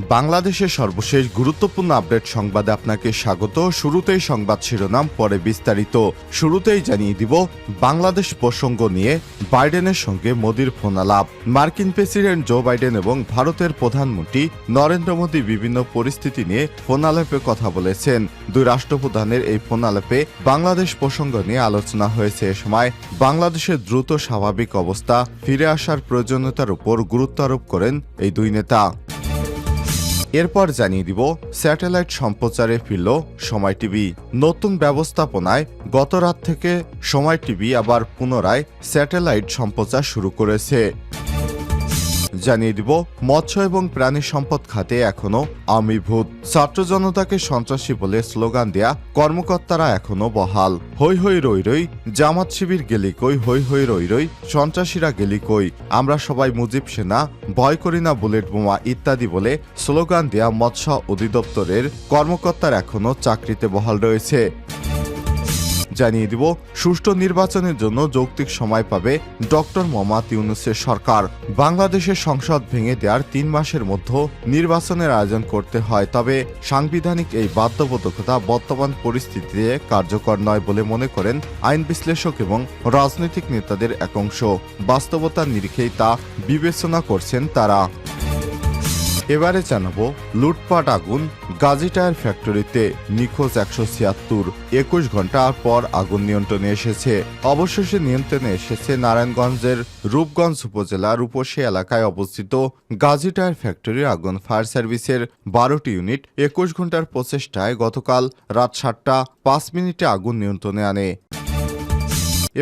বাংলাদেশের সর্বশেষ গুরুত্বপূর্ণ আপডেট সংবাদে আপনাকে স্বাগত। শুরুতেই সংবাদ শিরোনাম, পরে বিস্তারিত। শুরুতেই জানিয়ে দিব, বাংলাদেশ প্রসঙ্গ নিয়ে বাইডেনের সঙ্গে মোদির ফোনালাপ। মার্কিন প্রেসিডেন্ট জো বাইডেন এবং ভারতের প্রধানমন্ত্রী নরেন্দ্র মোদী বিভিন্ন পরিস্থিতি নিয়ে ফোনালাপে কথা বলেছেন। দুই রাষ্ট্রপ্রধানের এই ফোনালাপে বাংলাদেশ প্রসঙ্গ নিয়ে আলোচনা হয়েছে। এ সময় বাংলাদেশের দ্রুত স্বাভাবিক অবস্থা ফিরে আসার প্রয়োজনীয়তার উপর গুরুত্ব আরোপ করেন এই দুই নেতা। এরপর জানিয়ে দিব, স্যাটেলাইট সম্প্রচারে ফিরল সময় টিভি। নতুন ব্যবস্থাপনায় গত রাত থেকে সময় টিভি আবার পুনরায় স্যাটেলাইট সম্প্রচার শুরু করেছে। জানিয়ে দিব, মৎস্য এবং প্রাণী সম্পদ খাতে এখনও আমিভূত। ছাত্র জনতাকে সন্ত্রাসী বলে স্লোগান দেয়া কর্মকর্তারা এখনও বহাল। হৈ হৈ রই রই, জামাত শিবির গেলি কই হৈ হই রই রই, সন্ত্রাসীরা গেলি কই, আমরা সবাই মুজিব সেনা, ভয় করি না বুলেট বোমা ইত্যাদি বলে স্লোগান দেয়া মৎস্য অধিদপ্তরের কর্মকর্তার এখনও চাকরিতে বহাল রয়েছে। জানিয়ে দিব, সুষ্ঠু নির্বাচনের জন্য যৌক্তিক সময় পাবে ডক্টর মোহাম্মদ ইউনুসের সরকার। বাংলাদেশের সংসদ ভেঙে দেওয়ার তিন মাসের মধ্যে নির্বাচনের আয়োজন করতে হয়, তবে সাংবিধানিক এই বাধ্যবাধকতা বর্তমান পরিস্থিতিতে কার্যকর নয় বলে মনে করেন আইন বিশ্লেষক এবং রাজনৈতিক নেতাদের এক অংশ বাস্তবতার নিরিখেই তা বিবেচনা করছেন তারা। এবারে জানাব লুটপাট আগুন গাজী টায়ার ফ্যাক্টরিতে নিখোঁজ একশো ছিয়াত্তর। একুশ ঘণ্টা পর আগুন নিয়ন্ত্রণে এসেছে। অবশেষে নিয়ন্ত্রণে এসেছে নারায়ণগঞ্জের রূপগঞ্জ উপজেলার রূপসী এলাকায় অবস্থিত গাজী টায়ার ফ্যাক্টরির আগুন ফায়ার সার্ভিসের বারোটি ইউনিট একুশ ঘণ্টার প্রচেষ্টায় গতকাল রাত সাতটা পাঁচ মিনিটে আগুন নিয়ন্ত্রণে আনে।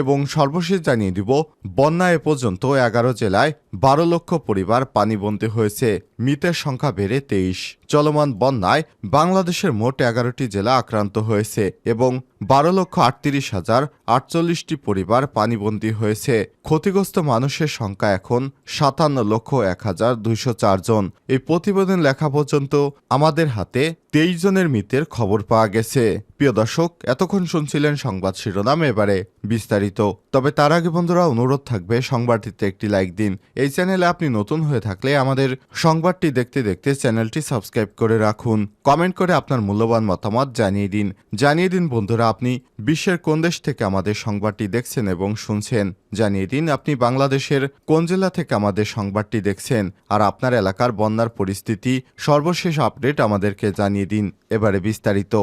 এবং সর্বশেষ জানিয়ে দিব, বন্যা এ পর্যন্ত এগারো জেলায় বারো লক্ষ পরিবার পানিবন্দী হয়েছে। মৃতের সংখ্যা বেড়ে তেইশ। চলমান বন্যায় বাংলাদেশের মোট এগারোটি জেলা আক্রান্ত হয়েছে এবং বারো লক্ষ আটত্রিশ হাজার আটচল্লিশটি পরিবার পানিবন্দী হয়েছে। ক্ষতিগ্রস্ত মানুষের সংখ্যা এখন সাতান্ন লক্ষ এক হাজার দুইশো চারজন এই প্রতিবেদন লেখা পর্যন্ত আমাদের হাতে তেইশ জনের মৃতের খবর পাওয়া গেছে। প্রিয় দর্শক, এতক্ষণ শুনছিলেন সংবাদ শিরোনাম, এবারে বিস্তারিত তবে তার আগে বন্ধুরা অনুরোধ থাকবে, সংবাদটিতে একটি লাইক দিন। এই চ্যানেলে আপনি নতুন হয়ে থাকলে আমাদের সংবাদটি দেখতে দেখতে চ্যানেলটি সাবস্ক্রাইব করে রাখুন। কমেন্ট করে আপনার মূল্যবান মতামত জানিয়ে দিন। জানিয়ে দিন বন্ধুরা, আপনি বিশ্বের কোন দেশ থেকে আমাদের সংবাদটি দেখছেন এবং শুনছেন? জানিয়ে দিন, আপনি বাংলাদেশের কোন জেলা থেকে আমাদের সংবাদটি দেখছেন? আর আপনার এলাকার বন্যার পরিস্থিতি, সর্বশেষ আপডেট আমাদেরকে জানিয়ে দিন। এবারে বিস্তারিত।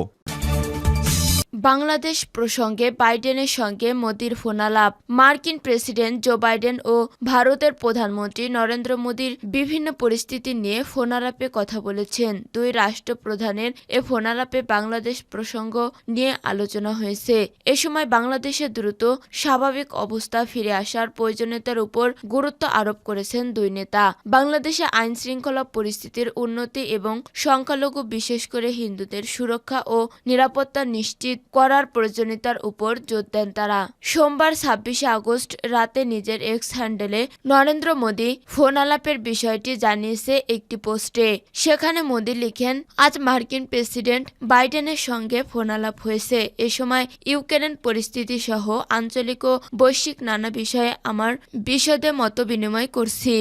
বাংলাদেশ প্রসঙ্গে বাইডেনের সঙ্গে মোদির ফোনালাপ। মার্কিন প্রেসিডেন্ট জো বাইডেন ও ভারতের প্রধানমন্ত্রী নরেন্দ্র মোদীর বিভিন্ন পরিস্থিতি নিয়ে ফোনালাপে কথা বলেছেন। দুই রাষ্ট্রপ্রধানের এ ফোনালাপে বাংলাদেশ প্রসঙ্গ নিয়ে আলোচনা হয়েছে। এ সময় বাংলাদেশে দ্রুত স্বাভাবিক অবস্থা ফিরে আসার প্রয়োজনীয়তার উপর গুরুত্ব আরোপ করেছেন দুই নেতা। বাংলাদেশে আইন শৃঙ্খলা পরিস্থিতির উন্নতি এবং সংখ্যালঘু বিশেষ করে হিন্দুদের সুরক্ষা ও নিরাপত্তা নিশ্চিত করার প্রয়োজনীয়তার উপর জোর দেন তারা। সোমবার ছাব্বিশে আগস্ট রাতে নিজের এক্স হ্যান্ডেলে নরেন্দ্র মোদী ফোন আলাপের বিষয়টি জানিয়েছে একটি পোস্টে। সেখানে মোদী লিখেন, আজ মার্কিন প্রেসিডেন্ট বাইডেনের সঙ্গে ফোন আলাপ হয়েছে। এ সময় ইউক্রেন পরিস্থিতি সহ আঞ্চলিক ও বৈশ্বিক নানা বিষয়ে আমার বিশদে মত বিনিময় করছি।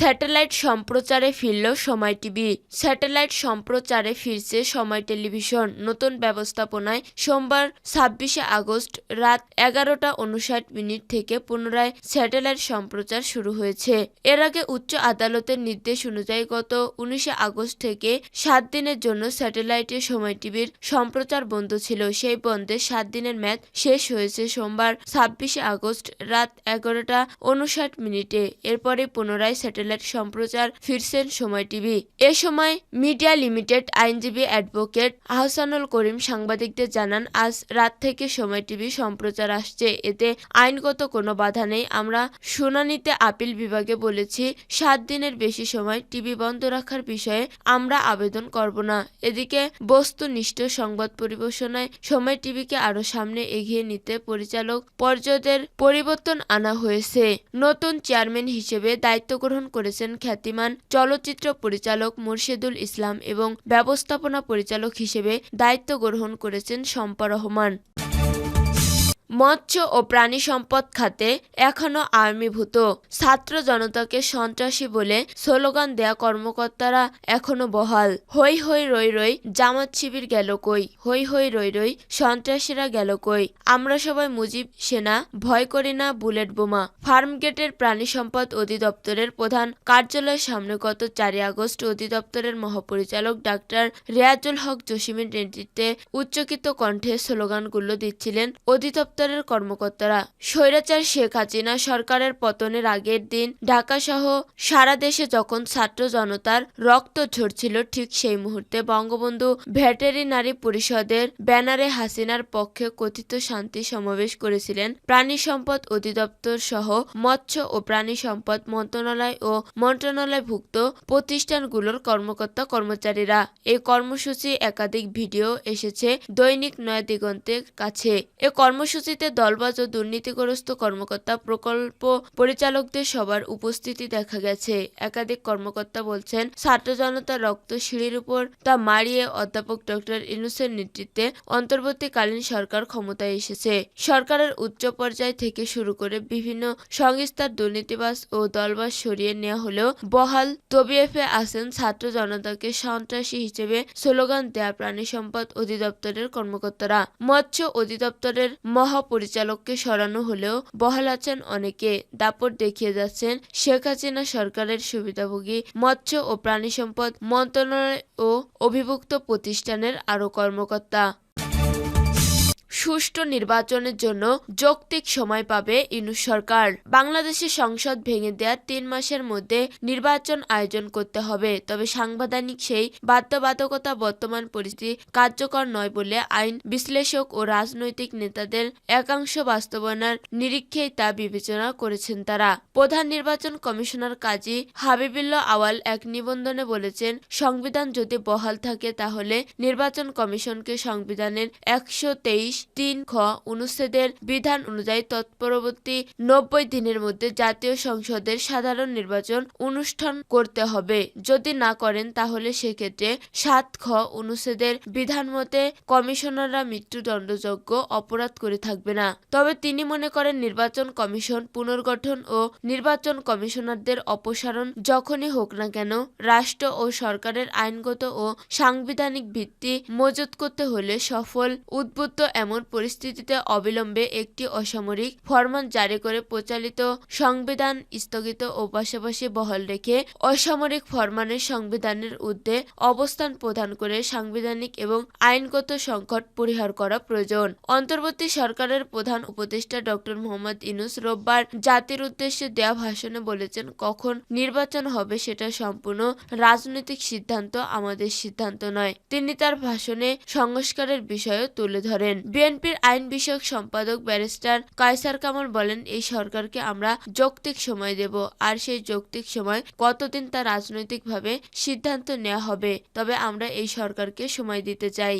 স্যাটেলাইট সম্প্রচারে ফিরল সময় টিভি। স্যাটেলাইট সম্প্রচারে ফিরছে সময় টেলিভিশন। নতুন ব্যবস্থাপনায় সোমবার ছাব্বিশে আগস্ট রাত এগারোটা উনষাট মিনিট থেকে পুনরায় স্যাটেলাইট সম্প্রচার শুরু হয়েছে। এর আগে উচ্চ আদালতের নির্দেশ অনুযায়ী গত উনিশে আগস্ট থেকে সাত দিনের জন্য স্যাটেলাইটে সময় টিভির সম্প্রচার বন্ধ ছিল। সেই বন্ধে সাত দিনের ম্যাচ শেষ হয়েছে সোমবার ছাব্বিশে আগস্ট রাত এগারোটা উনষাট মিনিটে। এরপরে পুনরায় স্যাটেলাইট সম্প্রচার ফিরছেন সময় টিভি। এ সময় মিডিয়া লিমিটেড আইনজীবী অ্যাডভোকেট আহসানুল করিম সাংবাদিকদের জানান, আজ রাত থেকে সময় টিভি সম্প্রচার আসছে। এতে আইনগত কোনো বাধা নেই। আমরা শুনানিতে আপিল বিভাগে বলেছি, সাত দিনের বেশি সময় টিভি বন্ধ রাখার বিষয়ে আমরা আবেদন করব না। এদিকে বস্তুনিষ্ঠ সংবাদ পরিবেশনায় সময় টিভিকে আরও সামনে এগিয়ে নিতে পরিচালক পর্যায়ের পরিবর্তন আনা হয়েছে। নতুন চেয়ারম্যান হিসেবে দায়িত্ব গ্রহণ করেছেন খ্যাতিমান চলচ্চিত্র পরিচালক মুর্শিদুল ইসলাম এবং ব্যবস্থাপনা পরিচালক হিসেবে দায়িত্ব গ্রহণ করেছেন শম্পা রহমান। মৎস্য ও প্রাণী সম্পদ খাতে এখনও আর্মিভূত। ছাত্র জনতাকে সন্ত্রাসী বলে স্লোগান দেয়া কর্মকর্তারা এখনও বহাল। হই হই রই রই, জামাত শিবির গেল কই? হই হই রই রই, সন্ত্রাসীরা গেল কই? আমরা সবাই মুজিব সেনা, ভয় করি না বুলেট বোমা। ফার্মগেটের প্রাণী সম্পদ অধিদপ্তরের প্রধান কার্যালয়ের সামনে গত চারই আগস্ট অধিদপ্তরের মহাপরিচালক ডাক্তার রেয়াজুল হক জসিমের নেতৃত্বে উচ্চকিত কণ্ঠে স্লোগানগুলো দিচ্ছিলেন অধিদপ্তরের কর্মকর্তারা, স্বৈরাচার শেখ হাসিনা সরকারের পতনের আগের দিন ঢাকা সহ সারা দেশে যখন ছাত্র জনতার রক্ত ঝরছিল ঠিক সেই মুহূর্তে বঙ্গবন্ধু ভেটেরিনারি পরিষদের ব্যানারে হাসিনার পক্ষে কথিত শান্তি সমাবেশ করেছিলেন প্রাণী সম্পদ অধিদপ্তর সহ মৎস্য ও প্রাণী সম্পদ মন্ত্রণালয় ও মন্ত্রণালয়ভুক্ত প্রতিষ্ঠানগুলোর কর্মকর্তা কর্মচারীরা। এই কর্মসূচি একাধিক ভিডিও এসেছে দৈনিক নয়া দিগন্তের কাছে। এ কর্মসূচিতে দলবাজ ও দুর্নীতিগ্রস্ত কর্মকর্তা প্রকল্প পরিচালকদের সবার উপস্থিতি দেখা গেছে। একাধিক কর্মকর্তা বলছেন, ছাত্র জনতার রক্ত সিঁড়ির উপর তা মারিয়ে অধ্যাপক ডক্টর ইনুসের নেতৃত্বে অন্তর্বর্তীকালীন সরকার ক্ষমতায় এসেছে। সরকারের উচ্চ পর্যায় থেকে শুরু করে বিভিন্ন সংস্থার দুর্নীতিবাস ও দলবাজ সরিয়ে নেওয়া হলেও বহাল তবিএফে আছেন ছাত্র জনতাকে সন্ত্রাসী হিসেবে স্লোগান দেয়া প্রাণী সম্পদ অধিদপ্তরের কর্মকর্তারা। মৎস্য অধিদপ্তরের মহাপরিচালককে সরানো হলেও বহাল আছেন অনেকে। দাপট দেখিয়ে যাচ্ছেন শেখ হাসিনা সরকারের সুবিধাভোগী, মৎস্য ও প্রাণী সম্পদ মন্ত্রণালয় ও অভিভুক্ত প্রতিষ্ঠানের আরও কর্মকর্তা। সুষ্ঠু নির্বাচনের জন্য যৌক্তিক সময় পাবে ইউনুস সরকার। বাংলাদেশে সংসদ ভেঙে দেওয়ার তিন মাসের মধ্যে নির্বাচন আয়োজন করতে হবে। তবে সাংবিধানিক সেই বাধ্যবাধকতা বর্তমান পরিস্থিতি কার্যকর নয় বলে আইন বিশ্লেষক ও রাজনৈতিক নেতাদের একাংশ বাস্তবায়নের নিরীক্ষেই তা বিবেচনা করেছেন তারা। প্রধান নির্বাচন কমিশনার কাজী হাবিবুল্লাহ আওয়াল এক নিবন্ধনে বলেছেন, সংবিধান যদি বহাল থাকে তাহলে নির্বাচন কমিশনকে সংবিধানের একশো তেইশ তিন খ অনুচ্ছেদের বিধান অনুযায়ী তৎপরবর্তী নব্বই দিনের মধ্যে জাতীয় সংসদের সাধারণ নির্বাচন অনুষ্ঠান করতে হবে। যদি না করেন, তাহলে সেক্ষেত্রে সাত খ অনুচ্ছেদের বিধান মতে কমিশনাররা মৃত্যুদণ্ডযোগ্য অপরাধ করে থাকবে না। তবে তিনি মনে করেন, নির্বাচন কমিশন পুনর্গঠন ও নির্বাচন কমিশনারদের অপসারণ যখনই হোক না কেন, রাষ্ট্র ও সরকারের আইনগত ও সাংবিধানিক ভিত্তি মজুত করতে হলে সফল উদ্বুদ্ধ এমন পরিস্থিতিতে অবিলম্বে একটি অসামরিক ফরমান জারি করে প্রচালিত সংবিধান স্থগিত ও পাশাপাশি বহাল রেখে অসামরিক ফরমানের সংবিধানের ঊর্ধ্বে অবস্থান প্রদান করে সাংবিধানিক এবং আইনগত সংকট পরিহার করা প্রয়োজন। অন্তর্বর্তী সরকারের প্রধান উপদেষ্টা ডক্টর মোহাম্মদ ইনুস রোববার জাতির উদ্দেশ্যে দেয়া ভাষণে বলেছেন, কখন নির্বাচন হবে সেটা সম্পূর্ণ রাজনৈতিক সিদ্ধান্ত, আমাদের সিদ্ধান্ত নয়। তিনি তার ভাষণে সংস্কারের বিষয়ও তুলে ধরেন। বিএনপির আইন বিষয়ক সম্পাদক ব্যারিস্টার কায়সার কামাল বলেন, এই সরকারকে আমরা যৌক্তিক সময় দেব আর সেই যৌক্তিক সময় কতদিন তা রাজনৈতিকভাবে সিদ্ধান্ত নেওয়া হবে, তবে আমরা এই সরকারকে সময় দিতে চাই।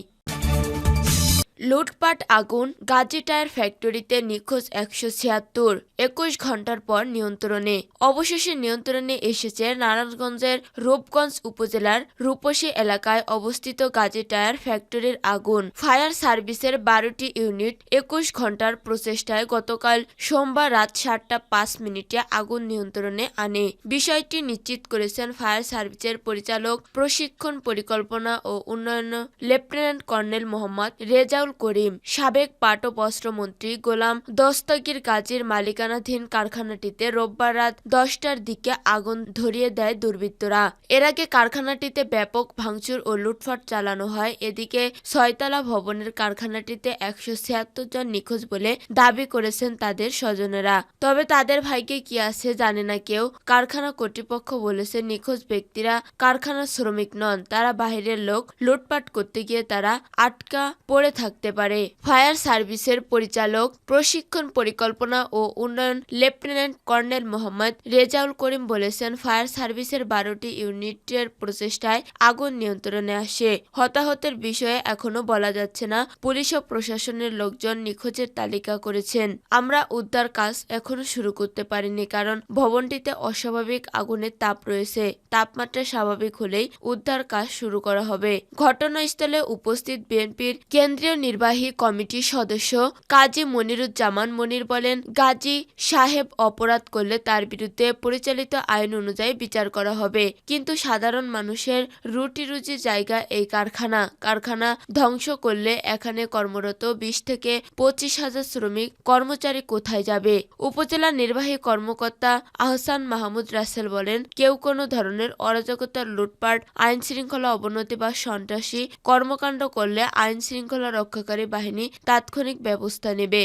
লুটপাট আগুন গাজী টায়ার ফ্যাক্টরিতে নিখোঁজ একশো ছিয়াত্তর। একুশ ঘণ্টার পর নিয়ন্ত্রণে। অবশেষে নিয়ন্ত্রণে এসেছে নারায়ণগঞ্জের রূপগঞ্জ উপজেলার রূপসী এলাকায় অবস্থিত গাজী টায়ার ফ্যাক্টরির আগুন। ফায়ার সার্ভিসের বারোটি ইউনিট একুশ ঘণ্টার প্রচেষ্টায় গতকাল সোমবার রাত সাতটা পাঁচ মিনিটে আগুন নিয়ন্ত্রণে আনে। বিষয়টি নিশ্চিত করেছেন ফায়ার সার্ভিসের পরিচালক, প্রশিক্ষণ পরিকল্পনা ও উন্নয়ন লেফটেন্যান্ট কর্নেল মোহাম্মদ রেজাউল করিম, সাবেক পাট ও বস্ত্রমন্ত্রী গোলাম দস্তগীর গাজীর মালিকানাধীন কারখানাটিতে রোববার রাত দশটার দিকে আগুন ধরিয়ে দেয় দুর্বৃত্তরা। এর আগে কারখানাটিতে ব্যাপক ভাঙচুর ও লুটপাট চালানো হয়। এদিকে ছয়তলা ভবনের কারখানাটিতে একশো ছিয়াত্তর জন নিখোঁজ বলে দাবি করেছেন তাদের স্বজনেরা। তবে তাদের ভাইকে কি আছে জানে না কেউ। কারখানা কর্তৃপক্ষ বলেছে, নিখোঁজ ব্যক্তিরা কারখানার শ্রমিক নন, তারা বাইরের লোক। লুটপাট করতে গিয়ে তারা আটকা পড়ে থাকতে পারে। ফায়ার সার্ভিসের পরিচালক, প্রশিক্ষণ পরিকল্পনা ও উন্নয়ন লেফটেন্যান্ট কর্নেল মোহাম্মদ রেজাউল করিম বলেছেন, ফায়ার সার্ভিসের বারোটি ইউনিটের প্রচেষ্টায় আগুন নিয়ন্ত্রণে আসে। হতাহতের বিষয়ে এখনও বলা যাচ্ছে না। পুলিশ ও প্রশাসনের লোকজন নিখোঁজের তালিকা করেছেন। আমরা উদ্ধার কাজ এখনও শুরু করতে পারিনি কারণ ভবনটিতে অস্বাভাবিক আগুনের তাপ রয়েছে। তাপমাত্রা স্বাভাবিক হলেই উদ্ধার কাজ শুরু করা হবে। ঘটনাস্থলে উপস্থিত বিএনপির কেন্দ্রীয় নির্বাহী কমিটির সদস্য কাজী মনিরুজ্জামান মনির বলেন, গাজী সাহেব অপরাধ করলে তার বিরুদ্ধে পরিচালিত আইন অনুযায়ী বিচার করা হবে। কিন্তু সাধারণ মানুষের রুটি রুজির জায়গা এই কারখানা। কারখানা ধ্বংস করলে এখানে কর্মরত বিশ থেকে পঁচিশ হাজার শ্রমিক কর্মচারী কোথায় যাবে? উপজেলা নির্বাহী কর্মকর্তা আহসান মাহমুদ রাসেল বলেন, কেউ কোনো ধরনের অরাজকতার লুটপাট আইন শৃঙ্খলা অবনতি বা সন্ত্রাসী কর্মকাণ্ড করলে আইন শৃঙ্খলা রক্ষাকারী বাহিনী তাৎক্ষণিক ব্যবস্থা নেবে।